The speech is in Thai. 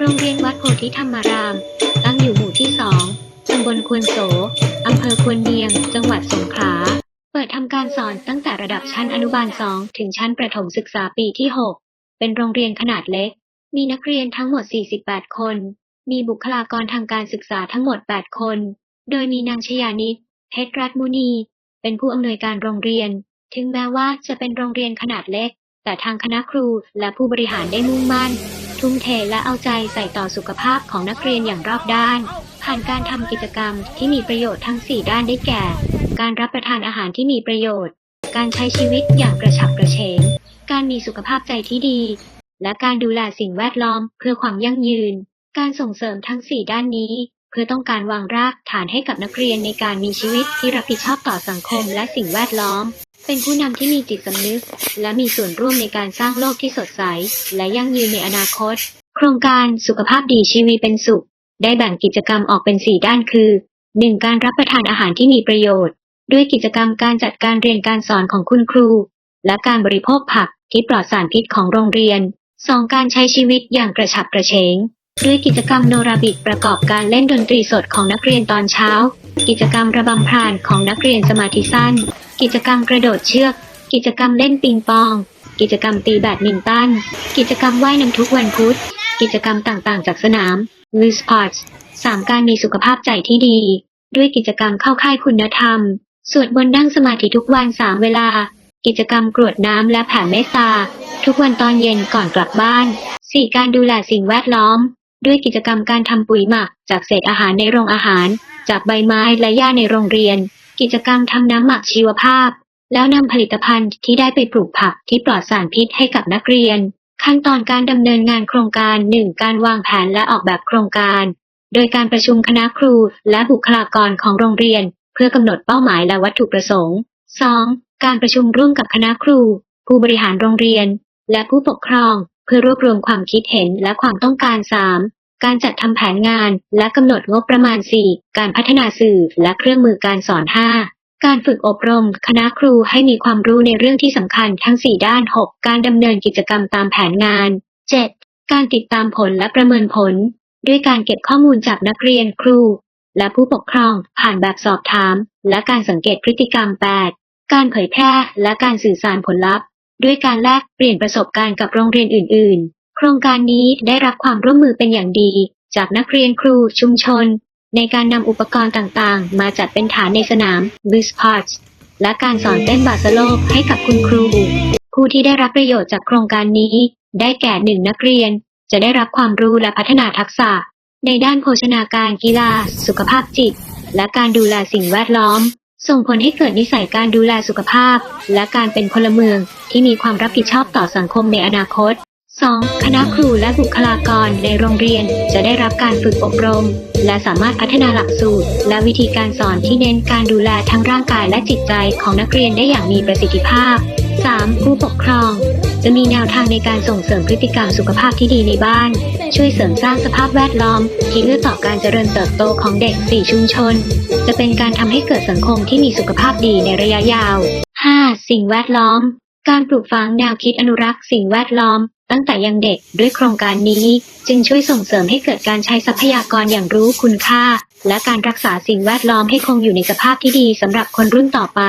โรงเรียนวัดโพธิธรรมาราม ตั้งอยู่หมู่ที่สองตำบลควนโส อำเภอควนเนียง จังหวัดสงขลา เปิดทำการสอนตั้งแต่ระดับชั้นอนุบาล2ถึงชั้นประถมศึกษาปีที่ 6 เป็นโรงเรียนขนาดเล็ก มีนักเรียนทั้งหมด 48 คน มีบุคลากรทางการศึกษาทั้งหมด 8 คน โดยมีนางชยานิตเพชรรัตมุนี เป็นผู้อำนวยการโรงเรียน ถึงแม้ว่าจะเป็นโรงเรียนขนาดเล็ก แต่ทางคณะครูและผู้บริหารได้มุ่งมั่น ทุ่มเทและเอาใจใส่ต่อสุขภาพของนักเรียนอย่างรอบด้าน ผ่านการทำกิจกรรมที่มีประโยชน์ทั้ง 4 ด้านได้แก่ การรับประทานอาหารที่มีประโยชน์ การใช้ชีวิตอย่างกระฉับกระเฉง การมีสุขภาพใจที่ดี และการดูแลสิ่งแวดล้อมเพื่อความยั่งยืน การส่งเสริมทั้ง 4 ด้านนี้ เพื่อต้องการวางรากฐานให้กับนักเรียนในการมีชีวิตที่รับผิดชอบต่อสังคมและสิ่งแวดล้อม เป็นผู้นำที่มีจิตสำนึก และมีส่วนร่วมในการสร้างโลกที่สดใส และยั่งยืนในอนาคต โครงการสุขภาพดีชีวิตเป็นสุข ได้แบ่งกิจกรรมออกเป็น 4 ด้านคือ 1. การรับประทานอาหารที่มีประโยชน์ ด้วยกิจกรรมการจัดการเรียนการสอนของคุณครู และการบริโภคผักที่ปลอดสารพิษของโรงเรียน 2. การใช้ชีวิตอย่างกระฉับกระเฉง ด้วยกิจกรรมโนราบิดประกอบการเล่นดนตรีสดของนักเรียนตอนเช้า กิจกรรมระบำพรานของนักเรียนสมาธิสั้น กิจกรรมกระโดดเชือก กิจกรรมเล่นปิงปอง กิจกรรมตีแบดมินตัน กิจกรรมว่ายน้ำทุกวันพุธ กิจกรรมต่างๆ จากสนาม l o o s p o r t s สามการมีสุขภาพใจที่ดี ด้วยกิจกรรมเข้าค่ายคุณธรรม สวดบนต์นั่งสมาธิทุกวันสามเวลา กิจกรรมกรวดน้ำและแผ่เมตตา ทุกวันตอนเย็นก่อนกลับบ้าน 4. การดูแลสิ่งแวดล้อม ด้วยกิจกรรมการทำปุ๋ยหมัก จากเศษอาหารในโรงอาหาร จากใบไม้และหญ้าในโรงเรียน กิจกรรมทำน้ำหมักชีวภาพ แล้วนำผลิตภัณฑ์ที่ได้ไปปลูกผักที่ปลอดสารพิษให้กับนักเรียน ขั้นตอนการดำเนินงานโครงการ 1. การวางแผนและออกแบบโครงการ โดยการประชุมคณะครูและบุคลากรของโรงเรียน เพื่อกำหนดเป้าหมายและวัตถุประสงค์ 2. การประชุมร่วมกับคณะครู ผู้บริหารโรงเรียน และผู้ปกครอง เพื่อรวบรวมความคิดเห็นและความต้องการ 3. การจัดทำแผนงาน และกำหนดงบประมาณ 4. การพัฒนาสื่อและเครื่องมือการสอน 5. การฝึกอบรม คณะครูให้มีความรู้ในเรื่องที่สำคัญทั้ง 4 ด้าน 6. การดำเนินกิจกรรมตามแผนงาน 7. การติดตามผลและประเมินผล ด้วยการเก็บข้อมูลจากนักเรียนครู และผู้ปกครอง ผ่านแบบสอบถาม และการสังเกตพฤติกรรม 8. การเผยแพร่และการสื่อสารผลลัพธ์ ด้วยการแลกเปลี่ยนประสบการณ์กับโรงเรียนอื่น ๆ โครงการนี้ได้รับความร่วมมือเป็นอย่างดี จากนักเรียนครูชุมชน ในการนำอุปกรณ์ต่างๆ มาจัดเป็นฐานในสนาม b o o s p a r t และการสอนเต้นบาสโลกให้กับคุณครู ผู้ที่ได้รับประโยชน์จากโครงการนี้ ได้แก่หนึ่งนักเรียน จะได้รับความรู้และพัฒนาทักษะ ในด้านโภชนาการกีฬา สุขภาพจิต และการดูแลสิ่งแวดล้อม ส่งผลให้เกิดนิสัยการดูแลสุขภาพ และการเป็นพลเมืองที่มีความรับผิดชอบต่อสังคมในอนาคต 2. คณะครูและบุคลากรในโรงเรียนจะได้รับการฝึกอบรม และสามารถพัฒนาหลักสูตร และวิธีการสอนที่เน้นการดูแลทั้งร่างกายและจิตใจของนักเรียนได้อย่างมีประสิทธิภาพ 3. ผู้ปกครอง จะมีแนวทางในการส่งเสริมพฤติกรรมสุขภาพที่ดีในบ้าน ช่วยเสริมสร้างสภาพแวดล้อม ที่เอื้อต่อการเจริญเติบโตของเด็ก 4 ชุมชน จะเป็นการทำให้เกิดสังคมที่มีสุขภาพดีในระยะยาว 5. สิ่งแวดล้อม การปลูกฝังแนวคิดอนุรักษ์สิ่งแวดล้อม ตั้งแต่ยังเด็กด้วยโครงการนี้ จึงช่วยส่งเสริมให้เกิดการใช้ทรัพยากรอย่างรู้คุณค่า และการรักษาสิ่งแวดล้อมให้คงอยู่ในสภาพที่ดีสำหรับคนรุ่นต่อไป